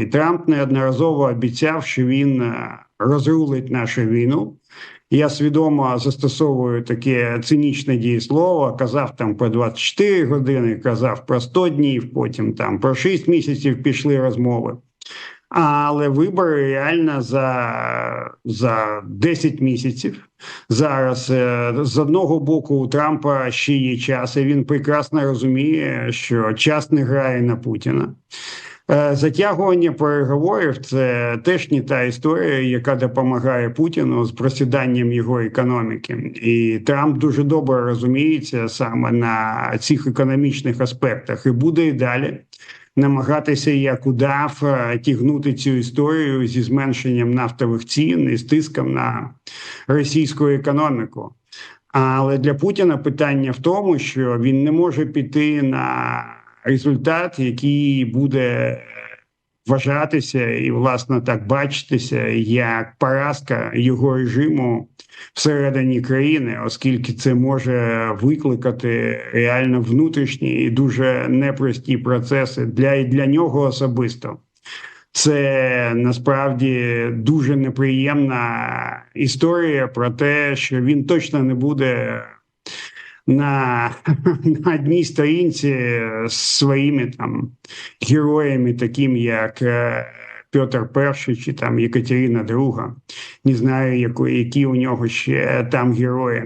І Трамп неодноразово обіцяв, що він е, розрулить нашу війну. Я свідомо застосовую таке цинічне дієслово. Казав там про 24 години, казав про 100 днів, потім там про 6 місяців пішли розмови. Але вибори реально за, за 10 місяців. Зараз е, з одного боку у Трампа ще є час, і він прекрасно розуміє, що час не грає на Путіна. Е, Затягування переговорів це теж не та історія, яка допомагає Путіну з просіданням його економіки, і Трамп дуже добре розуміється саме на цих економічних аспектах, і буде і далі намагатися як удав е, тягнути цю історію зі зменшенням нафтових цін і з тиском на російську економіку. Але для Путіна питання в тому, що він не може піти на результат, який буде вважатися і, власне, так бачитися як поразка його режиму всередині країни, оскільки це може викликати реально внутрішні і дуже непрості процеси для, для нього особисто. Це насправді дуже неприємна історія про те, що він точно не буде на, на одній сторінці з своїми там героями, таким як е, Петр І чи там Екатерина II. Не знаю, які у нього ще там герої.